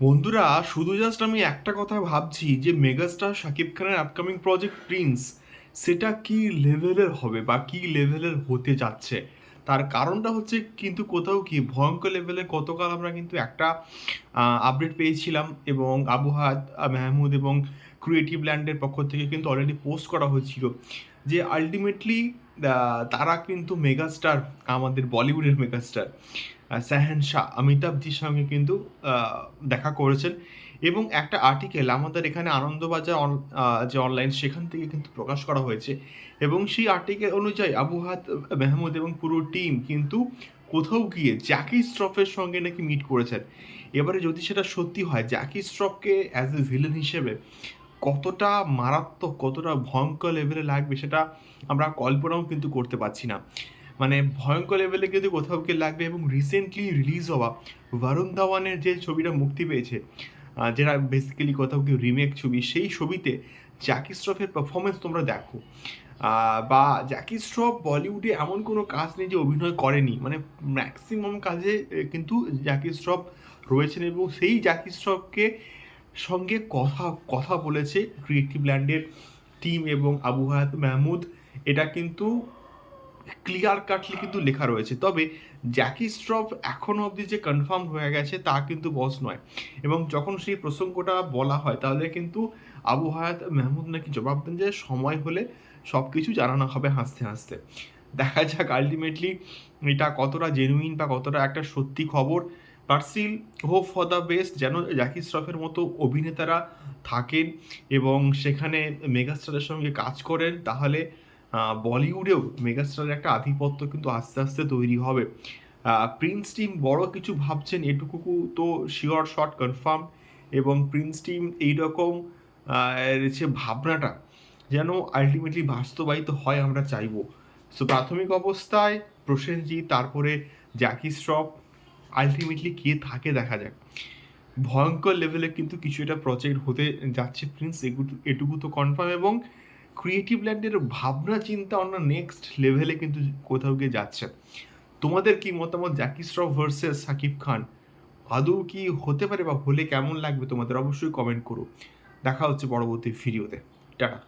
বন্ধুরা, শুধু জাস্ট আমি একটা কথা ভাবছি যে মেগাস্টার শাকিব খানের আপকামিং প্রজেক্ট প্রিন্স সেটা কি লেভেলের হবে বা কি লেভেলের হতে যাচ্ছে? তার কারণটা হচ্ছে কিন্তু কোথাও কি ভয়ঙ্কর লেভেলে গতকাল আমরা কিন্তু একটা আপডেট পেয়েছিলাম এবং আবহাওয়া মেহমুদ এবং ক্রিয়েটিভ ল্যান্ডের পক্ষ থেকে কিন্তু অলরেডি পোস্ট করা হয়েছিল যে আলটিমেটলি তারা কিন্তু মেগাস্টার, আমাদের বলিউডের মেগাস্টার সাহেন শাহ অমিতাভজির সঙ্গে কিন্তু দেখা করেছেন। এবং একটা আর্টিকেল আমাদের এখানে আনন্দবাজার যে অনলাইন সেখান থেকে কিন্তু প্রকাশ করা হয়েছে। এবং সেই আর্টিকেল অনুযায়ী আবু হাত মেহমুদ এবং পুরো টিম কিন্তু কোথাও গিয়ে জ্যাকি স্ট্রফের সঙ্গে নাকি মিট করেছেন। এবারে যদি সেটা সত্যি হয় জ্যাকি স্ট্রফকে অ্যাজ এ ভিলেন হিসেবে কতটা মারাত্মক, কতটা ভয়ঙ্কর লেভেলে লাগবে সেটা আমরা কল্পনাও কিন্তু করতে পারছি না। মানে ভয়ঙ্কর লেভেলে কিন্তু কোথাও গিয়ে লাগবে এবং রিসেন্টলি রিলিজ হওয়া বরুণ ধাওয়ানের যে ছবিটা মুক্তি পেয়েছে যেটা বেসিক্যালি কোথাও কি রিমেক ছবি, সেই ছবিতে জ্যাকি শ্রফের পারফরমেন্স তোমরা দেখো। বা জ্যাকি শ্রফ বলিউডে এমন কোনো কাজ নেই যে অভিনয় করেনি। মানে ম্যাক্সিমাম কাজে কিন্তু জ্যাকি শ্রফ রয়েছেন এবং সেই জ্যাকি শ্রফকে সঙ্গে কথা কথা বলেছে ক্রিয়েটিভ ল্যান্ডের টিম এবং আবু হায়াত মাহমুদ। এটা কিন্তু ক্লিয়ার কাটলি কিন্তু লেখা রয়েছে। তবে জ্যাকি স্ট্রফ এখনও অবধি যে কনফার্ম হয়ে গেছে তা কিন্তু বস নয়। এবং যখন সেই প্রসঙ্গটা বলা হয়, তাহলে কিন্তু আবু হায়াত মাহমুদ নাকি জবাব দেন যে সময় হলে সব কিছু জানানো হবে হাসতে হাসতে। দেখা যাক আলটিমেটলি এটা কতটা জেনুইন বা কতটা একটা সত্যি খবর। Still hope for the best যেন জ্যাকি শ্রফের মতো অভিনেতারা থাকেন এবং সেখানে মেগাস্টারের সঙ্গে কাজ করেন, তাহলে বলিউডেও মেগাস্টারের একটা আধিপত্য কিন্তু আস্তে আস্তে তৈরি হবে। প্রিন্স টিম বড় কিছু ভাবছেন এটুকু তো শিওর শট কনফার্ম এবং প্রিন্স টিম এইরকম যে ভাবনাটা যেন আলটিমেটলি বাস্তবায়িত হয় আমরা চাইব। সো প্রাথমিক অবস্থায় প্রসেনজিৎ তারপরে জ্যাকি শ্রফ আলটিমেটলি কে থাকে দেখা যাক। ভয়ঙ্কর লেভেলে কিন্তু কিছু একটা প্রজেক্ট হতে যাচ্ছে প্রিন্স এটুকু তো কনফার্ম এবং ক্রিয়েটিভ ল্যান্ডের ভাবনা, চিন্তা অন্য নেক্সট লেভেলে কিন্তু কোথাও গিয়ে যাচ্ছে। তোমাদের কি মতামত? জ্যাকি শ্রফ ভার্সেস সাকিব খান, আদৌ কি হতে পারে বা হলে কেমন লাগবে তোমাদের? অবশ্যই কমেন্ট করো। দেখা হচ্ছে পরবর্তী ভিডিওতে টাটা।